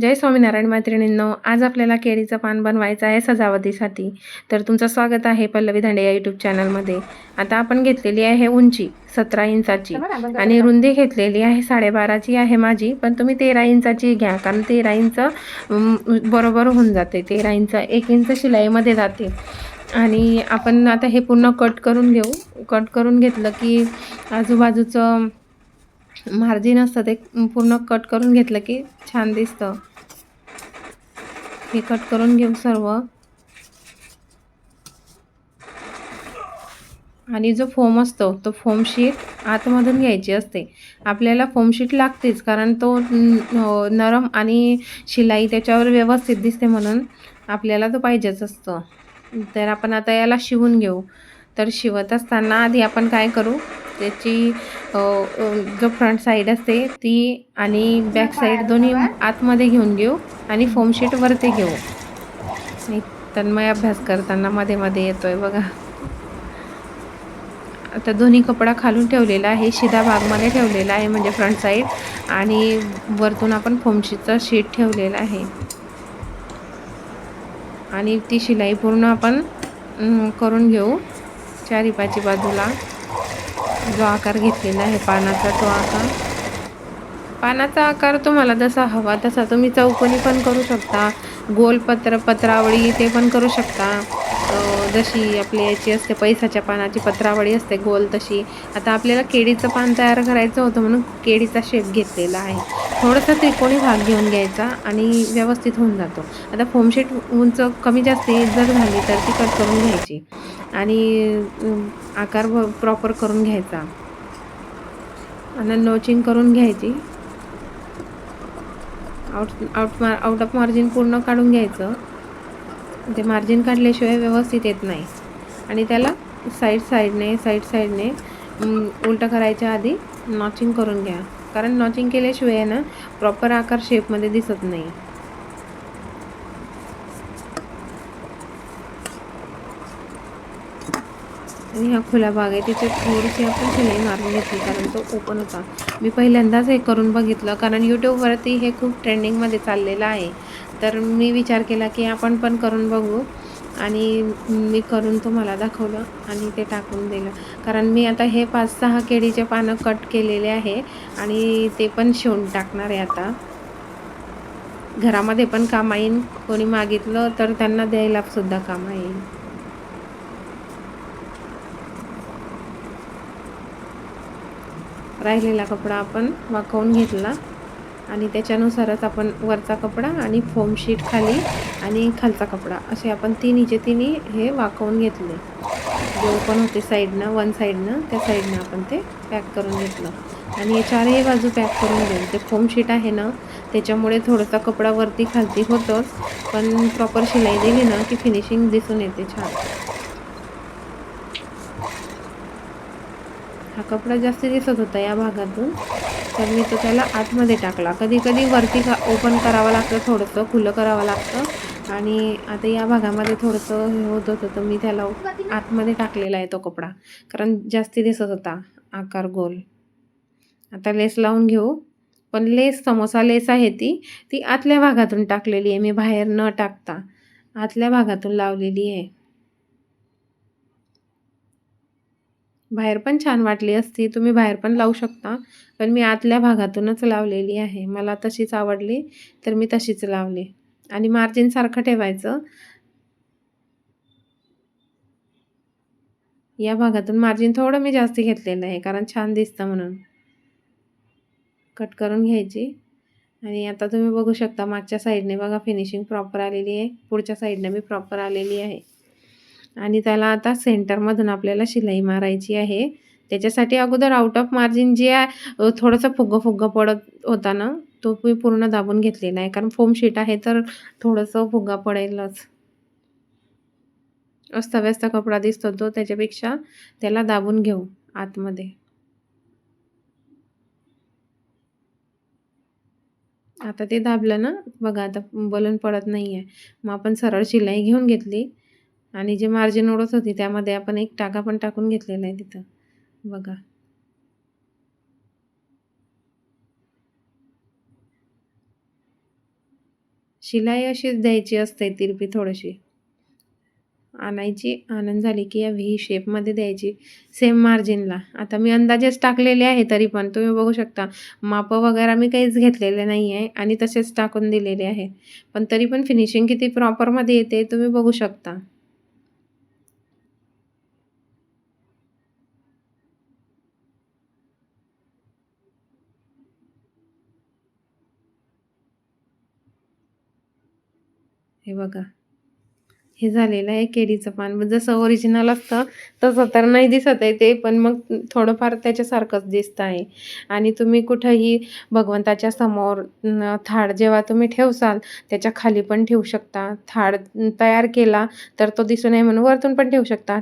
जय स्वामीनारायण मैत्रिणींनो आज आपल्याला केळीचं पान बनवायचं आहे सजावटीसाठी. तर तुमचं स्वागत आहे पल्लवी धांडे या यूट्यूब चॅनलमध्ये आता आपण घेतलेली आहे उंची सतरा इंचाची. आणि रुंदी घेतलेली आहे साडेबाराची आहे माझी. पण तुम्ही तेरा इंचाची घ्या कारण तेरा इंच बरोबर होऊन जाते. तेरा इंच एक इंच शिलाईमध्ये जाते. आणि आपण आता हे पूर्ण कट करून घेऊ. कट करून घेतलं की आजूबाजूचं मार्जिन असतं ते पूर्ण कट करून घेतलं की छान दिसतं. हे कट करून घेऊ सर्व. आणि जो फोम असतो तो फोम शीट आतमधून घ्यायची असते. आपल्याला फोम शीट लागतेच कारण तो नरम आणि शिलाई त्याच्यावर व्यवस्थित दिसते म्हणून आपल्याला तो पाहिजेच असतो. तर आपण आता याला शिवून घेऊ. तर शिवत असताना आधी आपण काय करू? त्याची जो फ्रंट साईड असते ती आणि बॅक साईड दोन्ही आतमध्ये घेऊन घेऊ आणि फोम वरती घेऊ. आणि तन्मय अभ्यास करताना मध्ये मध्ये आहे बघा. आता दोन्ही कपडा खालून ठेवलेला आहे शिधा भागमध्ये ठेवलेला आहे म्हणजे फ्रंट साईड आणि वरतून आपण फोमशीचं शीट ठेवलेलं आहे. आणि ती शिलाई पूर्ण आपण करून घेऊ. चारीपाची बाजूला जो आकार घेतलेला आहे पानाचा तो आकार. पानाचा आकार तुम्हाला जसा हवा तसा तुम्ही चौकोनी पण करू शकता गोल पत्र पत्रावळी ते पण करू शकता. जशी आपली याची असते पैसाच्या पानाची पत्रावळी असते गोल तशी. आता आपल्याला केळीचं पान तयार करायचं होतं म्हणून केळीचा शेप घेतलेला आहे. थोडंसं त्रिकोणी भाग घेऊन घ्यायचा आणि व्यवस्थित होऊन जातो. आता फोमशीट उंच कमी जास्त जर झाली तर ती कट करून घ्यायची. आणि आकार प्रॉपर करून घ्यायचा. आणि नोचिंग करून घ्यायची. आउट आउट मार आउट ऑफ मार्जिन पूर्ण काढून घ्यायचं. ते मार्जिन काढल्याशिवाय व्यवस्थित येत नाही. आणि त्याला साईड साईडने साईड साईडने उलटं करायच्या आधी नॉचिंग करून घ्या. कारण नॉचिंग केल्याशिवाय ना प्रॉपर आकार शेपमध्ये दिसत नाही. आणि हा खुला भाग आहे. तिथे थोडीशी आपण शिलाई मारून घेतली कारण तो ओपन होता. मी पहिल्यांदाच हे करून बघितलं कारण यूट्यूबवरती हे खूप ट्रेंडिंगमध्ये चाललेलं आहे. तर मी विचार केला की आपण पण करून बघू. आणि मी करून तुम्हाला दाखवलं आणि ते टाकून दिलं. कारण मी आता हे पाच सहा केळीचे पानं कट केलेले आहे आणि ते पण शिवून टाकणार आहे आता. घरामध्ये पण कामा येईन कोणी मागितलं तर त्यांना द्यायला सुद्धा कामा येईल राहिलेला कपडा आपण वाकवून घेतला. आणि त्याच्यानुसारच आपण वरचा कपडा आणि फोम शीट खाली आणि खालचा कपडा असे आपण तिन्हीचे तिन्ही हे वाकवून घेतले. जे ओपन होते साईडनं वन साईडनं त्या साईडनं आपण ते पॅक करून घेतलं. आणि हे चारही बाजू पॅक करून घेऊ ते फोम शीट आहे ना त्याच्यामुळे थोडासा कपडा वरती खालती होतोच पण प्रॉपर शिलाई दिली ना की फिनिशिंग दिसून येते छान. हा कपडा जास्त दिसत होता या भागातून. तर मी तो त्याला आतमध्ये टाकला. कधी कधी वरती का ओपन करावं लागतं थोडंसं खुलं करावं लागतं. आणि आता या भागामध्ये थोडंसं हे होत होतं तर मी त्याला आतमध्ये टाकलेला आहे तो कपडा. कारण जास्ती दिसत होता आकार गोल. आता लेस लावून घेऊ. पण लेस समोसा लेस आहे ती. ती आतल्या भागातून टाकलेली आहे. मी बाहेर न टाकता आतल्या भागातून लावलेली आहे. बाहेर पण छान वाटली असती तुम्ही बाहेर पण लावू शकता. पण मी आतल्या भागातूनच लावलेली आहे. मला तशीच आवडली तर मी तशीच लावली. आणि मार्जिनसारखं ठेवायचं. या भागातून मार्जिन थोडं मी जास्त घेतलेलं आहे कारण छान दिसतं म्हणून. कट करून घ्यायची. आणि आता तुम्ही बघू शकता मागच्या साईडने बघा फिनिशिंग प्रॉपर आलेली आहे. पुढच्या साईडने मी प्रॉपर आलेली आहे. आणि त्याला आता सेंटरमधून आपल्याला शिलाई मारायची आहे. त्याच्यासाठी अगोदर आउट ऑफ मार्जिन जे आहे थोडंसं फुग्गं फुग्गं पडत होता ना तो मी पूर्ण दाबून घेतलेला आहे. कारण फोम शीट आहे तर थोडंसं फुग्गा पडेलच. अस्तव्यस्त कपडा दिसतो तो त्याच्यापेक्षा. त्याला दाबून घेऊ आतमध्ये. आता ते दाबलं ना बघा आता बलून पडत नाही आहे मग आपण सरळ शिलाई घेऊन घेतली. आणि जे मार्जिन ओढत होती त्यामध्ये आपण एक टाका पण टाकून घेतलेला आहे तिथं. बघा. शिलाई अशीच द्यायची असते तिरपी थोडीशी. आणायची आनंद झाली की या व्ही शेपमध्ये द्यायची. सेम मार्जिनला आता मी अंदाजेच टाकलेले आहे तरी पण तुम्ही बघू शकता. मापं वगैरे मी काहीच घेतलेले नाही आहे आणि तसेच टाकून दिलेले आहे. पण तरी पण फिनिशिंग किती प्रॉपरमध्ये येते तुम्ही बघू शकता. हे बघा. हे झालेलं आहे केळीचं पान. जसं ओरिजिनल असतं तसं तर नाही दिसत आहे ते पण मग थोडंफार त्याच्यासारखंच दिसतं आहे. आणि तुम्ही कुठंही भगवंताच्या समोर थाळ जेव्हा तुम्ही ठेवसाल त्याच्याखाली पण ठेवू शकता. थाळ तयार केला तर तो दिसू नये म्हणून वरतून पण ठेवू शकता.